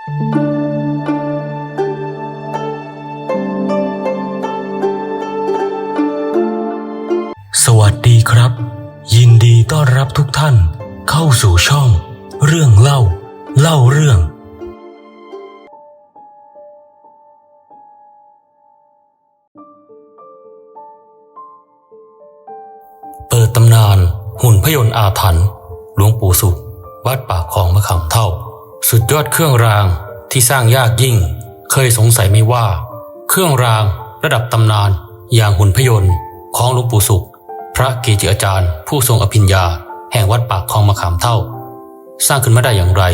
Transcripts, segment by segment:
สวัสดีครับ ยินดีต้อนรับทุกท่านเข้าสู่ช่อง เรื่องเล่า เล่าเรื่อง เปิดตำนานหุ่นพยนต์อาถรรพ์หลวงปู่สุข วัดปากคลองมะขามเท่า สุดยอดเครื่องรางที่สร้างยากยิ่ง เคยสงสัยไหมว่า เครื่องรางระดับตำนาน อย่างหุ่นพยนต์ของหลวงปู่สุข พระเกจิอาจารย์ ผู้ทรงอภิญญา แห่งวัดปากคลองมะขามเท่า สร้างขึ้นมาได้อย่างไร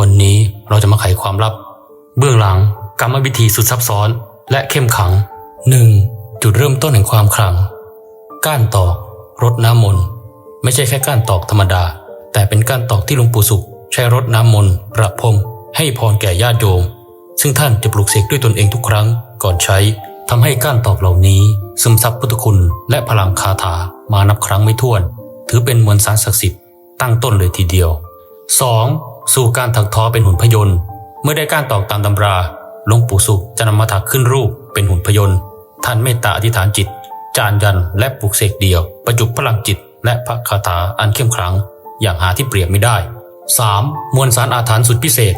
วันนี้เราจะมาไขความลับ เบื้องหลังกรรมวิธีสุดซับซ้อนและเข้มขัง 1. จุดเริ่มต้นแห่งความขลัง ก้านตอกรดน้ำมนต์ไม่ใช่แค่ก้านตอกธรรมดา แต่เป็นก้านตอกที่หลวงปู่สุข ใช้รดน้ำมนต์ประพรม ให้พรแก่ญาติโยม ซึ่งท่านจะปลุกเสกด้วยตนเองทุกครั้งก่อนใช้ทำให้ก้านตอกเหล่านี้ ซึมซับพุทธคุณและพลังคาถามานับครั้งไม่ถ้วน ถือเป็นมวลสารศักดิ์สิทธิ์ตั้งต้นเลยทีเดียว 2. สู่การถักทอเป็นหุ่นพยนต์ เมื่อได้ก้ารตอกตามตำราหลวงปู่สุขจะนำมาถักขึ้นรูปเป็นหุ่นพยนต์ท่านเมตตาอธิษฐานจิต จานยันและปลุกเสกเดียว ประจุพลังจิตและพระคาถาอันเข้มขลัง อย่างหาที่เปรียบไม่ได้ 3. มวลสารอาถรรพ์สุดพิเศษ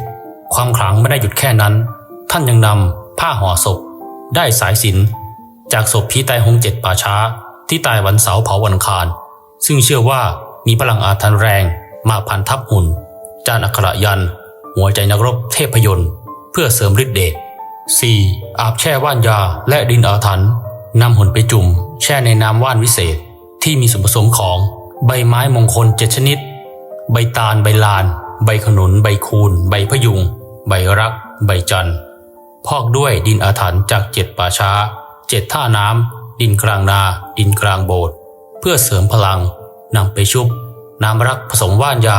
ความขลังไม่ได้หยุดแค่นั้น ท่านยังนำผ้าห่อศพ ได้สายสิญจนจากศพที่ตายหงเจ็ดป่าช้า ที่ตายวันเสาร์เผาวันคาร ซึ่งเชื่อว่ามีพลังอาถรรพ์แรงมาพันทับหุ่น จานอัคระยัน หัวใจนักรบเทพยนต์เพื่อเสริมฤทธิเดช 4. อาบแช่ว่านยาและดินอาถรรพ์นำหุ่นไปจุ่ม แช่ในน้ำว่านวิเศษที่มีส่วนผสมของใบไม้มงคลเจ็ดชนิด ใบตาลใบลาน ใบขนุน ใบคูน ใบพยุง ใบรัก ใบจันทร์พอกด้วยดินอาถรรพ์จากเจ็ดป่าช้า เจ็ดท่าน้ำดินกลางนา ดินกลางโบสถ์เพื่อเสริมพลังนำไปชุบ น้ำรักผสมว่านยา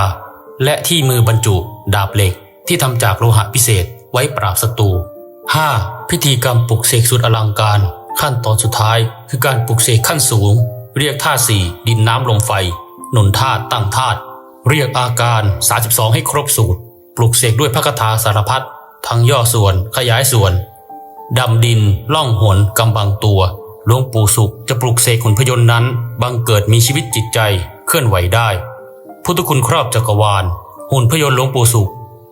และที่มือบรรจุ ดาบเหล็กที่ทำจากโลหะพิเศษไว้ปราบศัตรู 5. พิธีกรรมปลุกเสกสุดอลังการ ขั้นตอนสุดท้ายคือการปลุกเสกขั้นสูง เรียกท่าสี่ดินน้ำลมไฟหนุนธาตุตั้งธาตุ เรียกอาการ 32 ให้ครบสูตร ปลุกเสกด้วยพระคาถาสารพัดทั้งย่อส่วนขยายส่วน ดำดิน ล่องหนกำบังตัวหลวงปู่สุขจะปลุกเสกขุนพยนต์นั้น บังเกิดมีชีวิตจิตใจเคลื่อนไหวได้ พุทธคุณครอบจักรวาล หุ่นพยนต์หลวงปู่สุข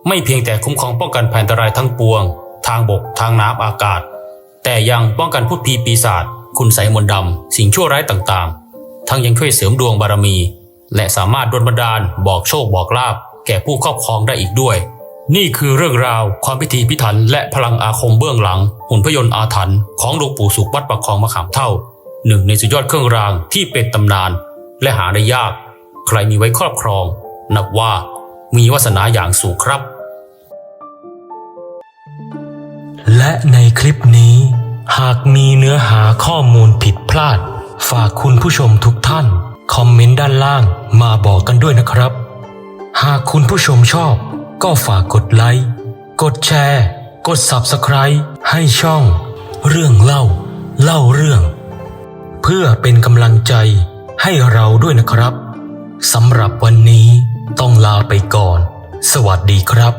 ไม่เพียงแต่คุ้มครองป้องกันภัยอันตรายทั้งปวง ทางบกทางน้ำอากาศ แต่ยังป้องกันพูดผีปีศาจคุณไสมนต์ดำสิ่งชั่วร้ายต่างๆ ทั้งยังช่วยเสริมดวงบารมี และสามารถดลบันดาลบอกโชคบอกลาภแก่ผู้ครอบครองได้อีกด้วย นี่คือเรื่องราวความพิธีพิถัน และพลังอาคมเบื้องหลัง หุ่นพยนต์อาถรรพ์ของหลวงปู่สุขวัดประคองมะขามเท่า หนึ่งในสุดยอดเครื่องรางที่เป็นตำนาน และหาได้ยาก ใครมีไว้ครอบครอง นับว่ามีวาสนาอย่างสูงครับ และในคลิปนี้ หากมีเนื้อหาข้อมูลผิดพลาด ฝากคุณผู้ชมทุกท่าน คอมเมนต์ด้านล่างมาบอกกันด้วยนะครับ หากคุณผู้ชมชอบ ก็ฝากกดไลค์ กดแชร์ กด Subscribe ให้ช่อง เรื่องเล่า เล่าเรื่อง เพื่อเป็นกำลังใจให้เราด้วยนะครับสำหรับวันนี้ต้องลาไปก่อน สวัสดีครับ